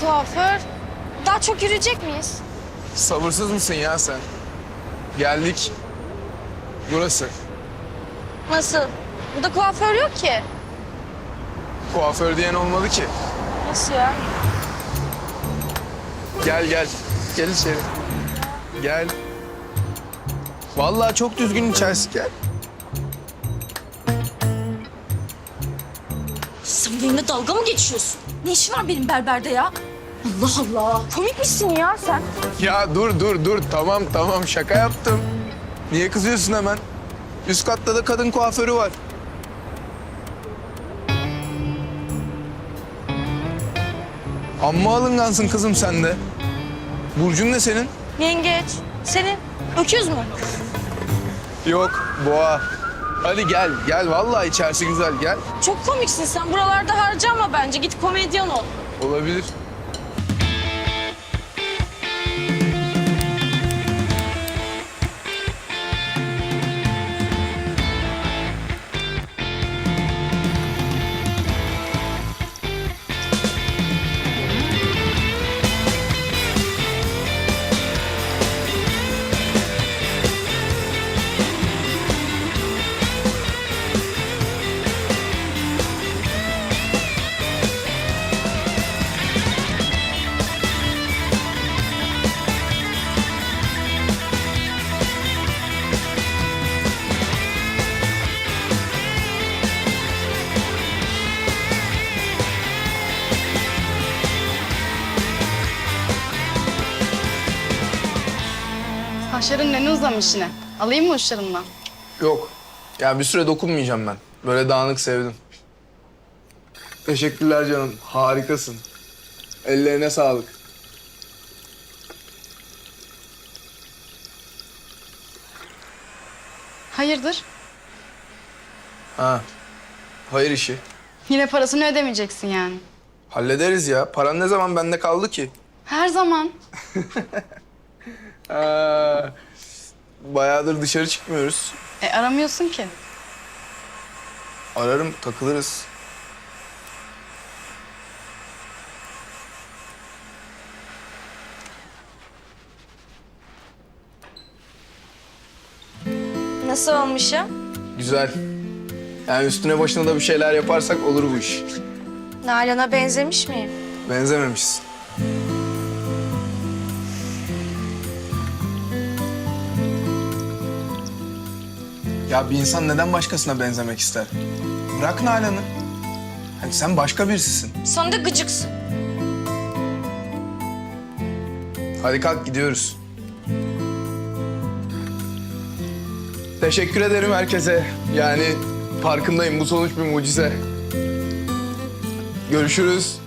kuaför. Daha çok yürüyecek miyiz? Sabırsız mısın ya sen? Geldik. Burası. Nasıl? Burada kuaför yok ki. Kuaför diyen olmadı ki. Nasıl ya? Gel gel. Gel içeri. Gel. Vallahi çok düzgün içerisi gel. Sen benimle dalga mı geçiyorsun? Ne işin var benim berberde ya? Allah Allah. Komik misin ya sen? Ya dur dur dur. Tamam tamam şaka yaptım. Niye kızıyorsun hemen? Üst katta da kadın kuaförü var. Amma alıngansın kızım sen de. Burcun ne senin? Yengeç. Senin öküz mü? Yok, boğa. Hadi gel, gel. Vallahi içerisi güzel, gel. Çok komiksin sen. Buralarda harcama bence. Git komedyen ol. Olabilir. Saçların ne uzamış yine. Alayım mı uçlarından? Yok. Ya bir süre dokunmayacağım ben. Böyle dağınık sevdim. Teşekkürler canım. Harikasın. Ellerine sağlık. Hayırdır? Ha. Hayır işi. Yine parasını ödemeyeceksin yani. Hallederiz ya. Paran ne zaman bende kaldı ki? Her zaman. Ha. Bayağıdır dışarı çıkmıyoruz. E aramıyorsun ki. Ararım, takılırız. Nasıl olmuşum? Güzel. Yani üstüne başına da bir şeyler yaparsak olur bu iş. Nalan'a benzemiş miyim? Benzememişsin. Ya bir insan neden başkasına benzemek ister? Bırak Nalan'ı. Hani sen başka birisisin. Sen de gıcıksın. Hadi kalk gidiyoruz. Teşekkür ederim herkese. Yani farkındayım bu sonuç bir mucize. Görüşürüz.